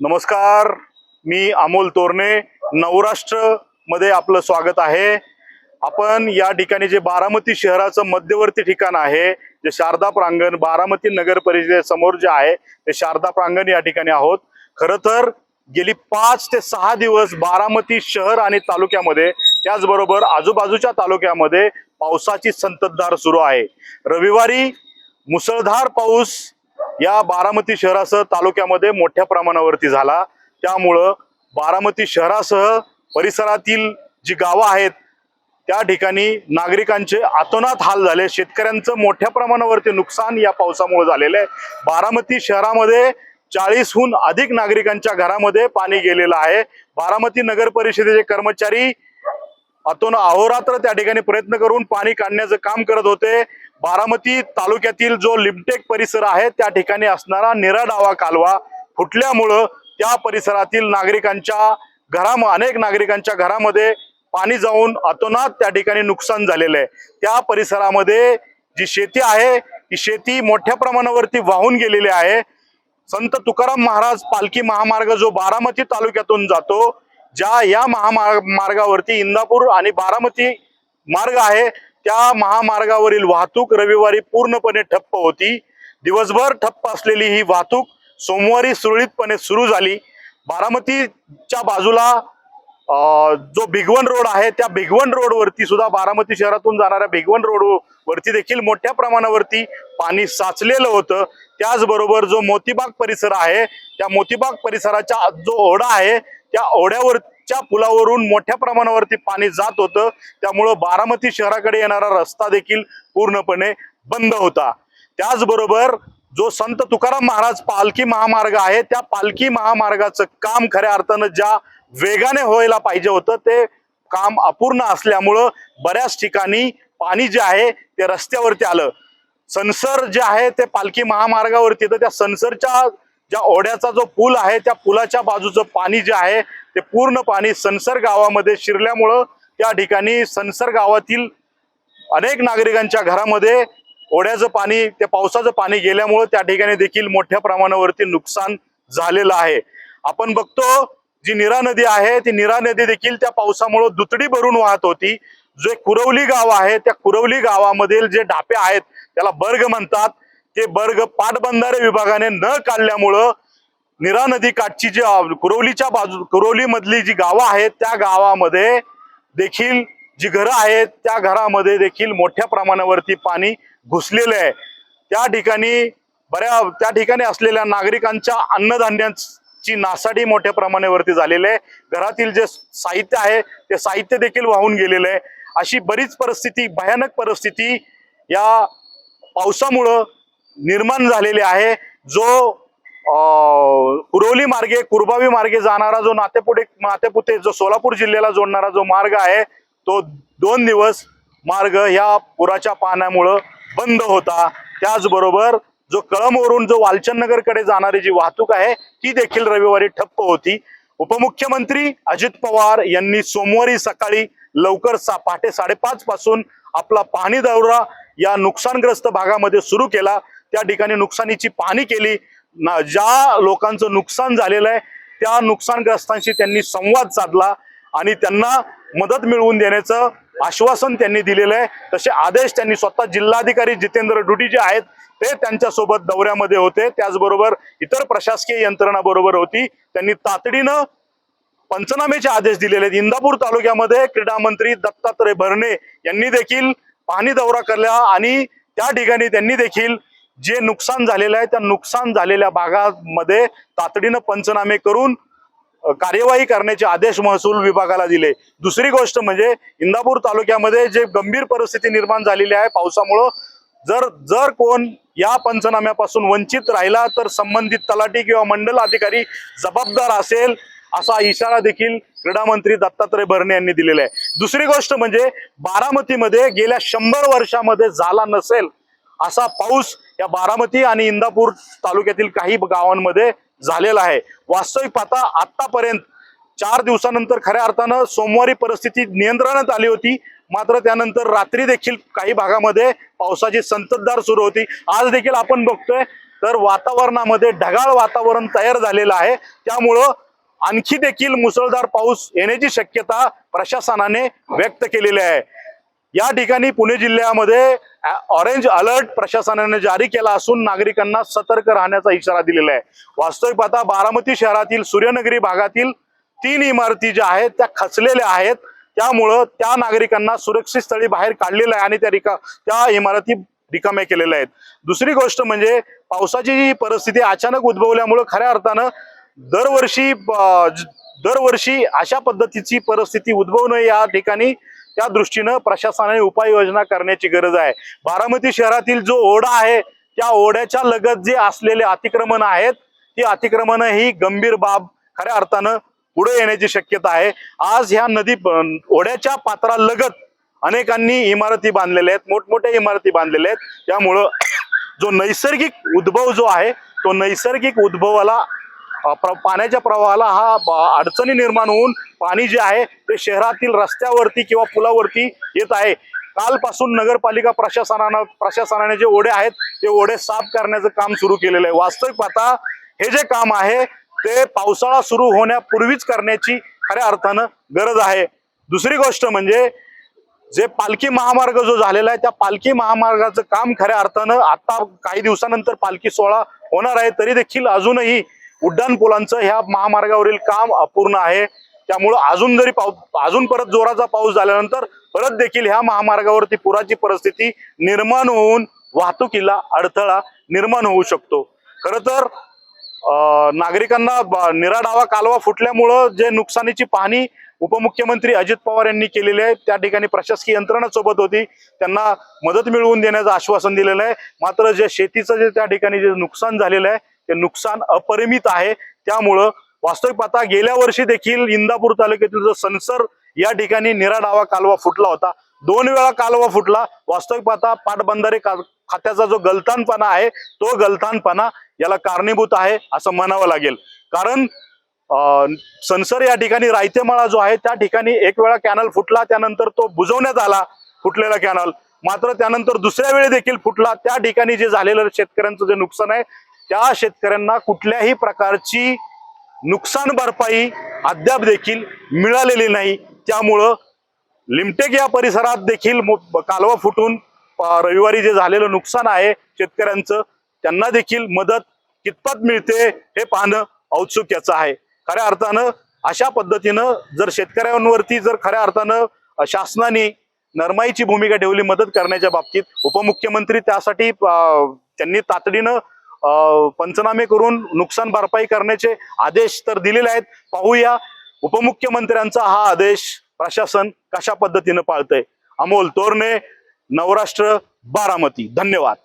नमस्कार मी अमोल तोरणे नवराष्ट्रमध्ये आपलं स्वागत आहे. आपण या ठिकाणी जे बारामती शहराचं मध्यवर्ती ठिकाण आहे जे शारदा प्रांगण बारामती नगर परिषदेसमोर जे आहे ते शारदा प्रांगण या ठिकाणी आहोत. खरं तर गेली पाच ते सहा दिवस बारामती शहर आणि तालुक्यामध्ये त्याचबरोबर आजूबाजूच्या तालुक्यामध्ये पावसाची संततधार सुरू आहे. रविवारी मुसळधार पाऊस या बारामती शहरासह तालुक्यामध्ये मोठ्या प्रमाणावरती झाला. त्यामुळं बारामती शहरासह परिसरातील जी गावं आहेत त्या ठिकाणी नागरिकांचे अतोनात हाल झाले. शेतकऱ्यांचं मोठ्या प्रमाणावरती नुकसान या पावसामुळे झालेलं आहे. बारामती शहरामध्ये चाळीसहून अधिक नागरिकांच्या घरामध्ये पाणी गेलेलं आहे. बारामती नगर परिषदेचे कर्मचारी अतोन अहोरात्र त्या ठिकाणी प्रयत्न करून पाणी काढण्याचं काम करत होते. बारामती तालुक्यातील जो लिमटेक परिसर आहे त्या ठिकाणी असणारा निराडावा कालवा फुटल्यामुळं त्या परिसरातील नागरिकांच्या घराम अनेक नागरिकांच्या घरामध्ये पाणी जाऊन अतोनात त्या ठिकाणी नुकसान झालेलं आहे. त्या परिसरामध्ये जी शेती आहे ती शेती मोठ्या प्रमाणावरती वाहून गेलेली आहे. संत तुकाराम महाराज पालखी महामार्ग जो बारामती तालुक्यातून जातो ज्या या महामार्गावरती मार्गावरती इंदापूर आणि बारामती मार्ग आहे त्या महामार्गावरील वाहतूक रविवारी पूर्णपणे ठप्प होती. दिवसभर ठप्प असलेली ही वाहतूक सोमवारी सुरळीतपणे सुरू झाली. बारामतीच्या बाजूला जो भिगवण रोड आहे त्या भिगवण रोडवरती सुद्धा बारामती शहरातून जाणाऱ्या भिगवण रोडवरती देखील मोठ्या प्रमाणावरती पाणी साचलेलं होतं. त्याचबरोबर जो मोतीबाग परिसर आहे त्या मोतीबाग परिसराचा जो ओढा आहे त्या ओढ्यावरच्या पुलावरून मोठ्या प्रमाणावरती पाणी जात होतं. त्यामुळं बारामती शहराकडे येणारा रस्ता देखील पूर्णपणे बंद होता. त्याचबरोबर जो संत तुकाराम महाराज पालखी महामार्ग आहे त्या पालखी महामार्गाचं काम खऱ्या अर्थानं ज्या वेगाने व्हायला पाहिजे होतं ते काम अपूर्ण असल्यामुळं बऱ्याच ठिकाणी पाणी जे आहे ते रस्त्यावरती आलं. सनसर जे आहे ते पालखी महामार्गावरती तर त्या सनसरच्या ज्या ओढ्याचा जो पूल आहे त्या पुलाच्या बाजूचं पाणी जे आहे ते पूर्ण पाणी सनसर गावामध्ये शिरल्यामुळं त्या ठिकाणी सनसर गावातील अनेक नागरिकांच्या घरामध्ये ओढ्याचं पाणी ते पावसाचं पाणी गेल्यामुळं त्या ठिकाणी देखील मोठ्या प्रमाणावरती नुकसान झालेलं आहे. आपण बघतो जी निरा नदी आहे ती निरा नदी देखील त्या पावसामुळं दुतडी भरून वाहत होती. जे कुरवली गाव आहे त्या कुरवली गावामधील जे ढापे आहेत त्याला बर्ग म्हणतात. ते बर्ग पाटबंधारे विभागाने न काढल्यामुळं निरा नदी काठची जी कुरवलीच्या बाजू कुरवली मधली जी गावं आहेत त्या गावामध्ये देखील जी घरं आहेत त्या घरामध्ये देखील मोठ्या प्रमाणावरती पाणी घुसलेलं आहे. त्या ठिकाणी बऱ्या त्या ठिकाणी असलेल्या नागरिकांच्या अन्नधान्याची नासाडी मोठ्या प्रमाणावरती झालेली आहे. घरातील जे साहित्य आहे ते साहित्य देखील वाहून गेलेलं आहे. अशी बरीच परिस्थिती भयानक परिस्थिती या पावसामुळं निर्माण झालेली आहे. जो कुरोली मार्गे कुरबावी मार्गे जाणारा जो नातेपुटे नातेपुते जो सोलापूर जिल्ह्याला जोडणारा जो मार्ग आहे तो दोन दिवस मार्ग ह्या पुराच्या पाण्यामुळं बंद होता. त्याचबरोबर जो कळमवरून जो वालचंदनगरकडे जाणारी जी वाहतूक आहे ती देखील रविवारी ठप्प होती. उपमुख्यमंत्री अजित पवार यांनी सोमवारी सकाळी लवकर सा पहाटे साडेपाच पासून आपला पाहणी दौरा या नुकसानग्रस्त भागामध्ये सुरू केला. त्या ठिकाणी नुकसानीची पाहणी केली. ना- ज्या लोकांचं नुकसान झालेलं आहे त्या नुकसानग्रस्तांशी त्यांनी संवाद साधला आणि त्यांना मदत मिळवून देण्याचं आश्वासन त्यांनी दिलेलं आहे. तसे आदेश त्यांनी स्वतः जिल्हाधिकारी जितेंद्र डुडी जे आहेत ते त्यांच्यासोबत दौऱ्यामध्ये होते. त्याचबरोबर इतर प्रशासकीय यंत्रणा बरोबर होती. त्यांनी तातडीनं पंचनामेचे आदेश दिलेले आहेत. इंदापूर तालुक्यामध्ये क्रीडा मंत्री दत्तात्रय भरणे यांनी देखील पाहणी दौरा केला आणि त्या ठिकाणी त्यांनी देखील जे नुकसान झालेलं आहे त्या नुकसान झालेल्या भागामध्ये तातडीनं पंचनामे करून कार्यवाही करण्याचे आदेश महसूल विभागाला दिले. दुसरी गोष्ट म्हणजे इंदापूर तालुक्यामध्ये जे गंभीर परिस्थिती निर्माण झालेली आहे पावसामुळं जर जर कोण या पंचनाम्यापासून वंचित राहिला तर संबंधित तलाठी किंवा मंडल अधिकारी जबाबदार असेल असा इशारा देखील क्रीडा मंत्री दत्तात्रय भरणे यांनी दिलेला आहे. दुसरी गोष्ट म्हणजे बारामतीमध्ये गेल्या शंभर वर्षामध्ये झाला नसेल असा पाऊस या बारामती आणि इंदापूर तालुक्यातील काही गावांमध्ये झालेला आहे. वास्तविक पाहता आतापर्यंत चार दिवसानंतर खऱ्या अर्थानं सोमवारी परिस्थिती नियंत्रणात आली होती. मात्र त्यानंतर रात्री देखील काही भागामध्ये पावसाची संततधार सुरू होती. आज देखील आपण बघतोय तर वातावरणामध्ये ढगाळ वातावरण तयार झालेलं आहे. त्यामुळं आणखी देखील मुसळधार पाऊस येण्याची शक्यता प्रशासनाने व्यक्त केलेली आहे. या ठिकाणी पुणे जिल्ह्यामध्ये ऑरेंज अलर्ट प्रशासनाने जारी केला असून नागरिकांना सतर्क राहण्याचा इशारा दिलेला आहे. वास्तविक पाहता बारामती शहरातील सूर्यनगरी भागातील तीन इमारती ज्या आहेत त्या खचलेल्या आहेत. त्यामुळं त्या नागरिकांना सुरक्षित स्थळी बाहेर काढलेलं आहे आणि त्या रिका त्या इमारती रिकाम्या केलेल्या आहेत. दुसरी गोष्ट म्हणजे पावसाची जी परिस्थिती अचानक उद्भवल्यामुळं खऱ्या अर्थानं दरवर्षी दरवर्षी अशा पद्धतीची परिस्थिती उद्भवणं या ठिकाणी त्या दृष्टीनं प्रशासनाने उपाययोजना करण्याची गरज आहे. बारामती शहरातील जो ओढा आहे त्या ओढ्याच्या लगत जे असलेले अतिक्रमण आहेत ती अतिक्रमण ही गंभीर बाब खऱ्या अर्थानं पुढे येण्याची शक्यता आहे. आज ह्या नदी ओढ्याच्या पात्रालगत अनेकांनी इमारती बांधलेल्या आहेत मोठमोठ्या इमारती बांधलेल्या आहेत. त्यामुळं जो नैसर्गिक उद्भव जो आहे तो नैसर्गिक उद्भवाला पाण्याच्या प्रवाहाला हा अडचणी निर्माण होऊन पाणी जे आहे ते शहरातील रस्त्यावरती किंवा पुलावरती येत आहे. कालपासून नगरपालिका प्रशासनानं प्रशासनाने जे ओढे आहेत ते ओढे साफ करण्याचं काम सुरू केलेलं आहे. वास्तविक पाहता हे जे काम आहे ते पावसाळा सुरू होण्यापूर्वीच करण्याची खऱ्या अर्थानं गरज आहे. दुसरी गोष्ट म्हणजे जे पालखी महामार्ग जो झालेला आहे त्या पालखी महामार्गाचं काम खऱ्या अर्थानं आता काही दिवसानंतर पालखी सोहळा होणार आहे तरी देखील अजूनही उड्डाण पुलांचं ह्या महामार्गावरील काम अपूर्ण आहे. त्यामुळं अजून जरी पाऊस अजून परत जोराचा पाऊस झाल्यानंतर परत देखील ह्या महामार्गावरती पुराची परिस्थिती निर्माण होऊन वाहतुकीला अडथळा निर्माण होऊ शकतो. खरं तर नागरिकांना ब- निराडावा कालवा फुटल्यामुळं जे नुकसानीची पाहणी उपमुख्यमंत्री अजित पवार यांनी केलेली आहे त्या ठिकाणी प्रशासकीय यंत्रणा सोबत होती. त्यांना मदत मिळवून देण्याचं आश्वासन दिलेलं आहे. मात्र जे शेतीचं जे त्या ठिकाणी जे नुकसान झालेलं आहे ते नुकसान अपरिमित आहे. त्यामुळं वास्तविक पाहता गेल्या वर्षी देखील इंदापूर तालुक्यातील जो सनसर या ठिकाणी निराडावा कालवा फुटला होता. दोन वेळा कालवा फुटला. वास्तविक पाहता पाटबंधारे खात्याचा जो गलतानपणा आहे तो गलतानपणा याला कारणीभूत आहे असं म्हणावं लागेल. कारण अं, सनसर या ठिकाणी रायतेमाळा जो आहे त्या ठिकाणी एक वेळा कॅनल फुटला त्यानंतर तो बुजवण्यात आला फुटलेला कॅनल. मात्र त्यानंतर दुसऱ्या वेळी देखील फुटला. त्या ठिकाणी जे झालेलं शेतकऱ्यांचं जे नुकसान आहे त्या शेतकऱ्यांना कुठल्याही प्रकारची नुकसान भरपाई अद्याप देखील मिळालेली नाही. त्यामुळं लिमटेक या परिसरात देखील मो- कालवा फुटून रविवारी जे झालेलं नुकसान आहे शेतकऱ्यांचं त्यांना देखील मदत कितपत मिळते हे पाहणं औत्सुक्याचं आहे. खऱ्या अर्थानं अशा पद्धतीनं जर शेतकऱ्यांवरती जर खऱ्या अर्थानं शासनाने नरमाईची भूमिका ठेवली मदत करण्याच्या बाबतीत उपमुख्यमंत्री त्यासाठी त्यांनी तातडीनं पंचनामे करून नुकसान भरपाई करण्याचे आदेश तर दिलेले आहेत. पाहूया उपमुख्यमंत्र्यांचा हा आदेश प्रशासन कशा पद्धतीनं पाळतंय. अमोल तोरणे नवराष्ट्र बारामती. धन्यवाद.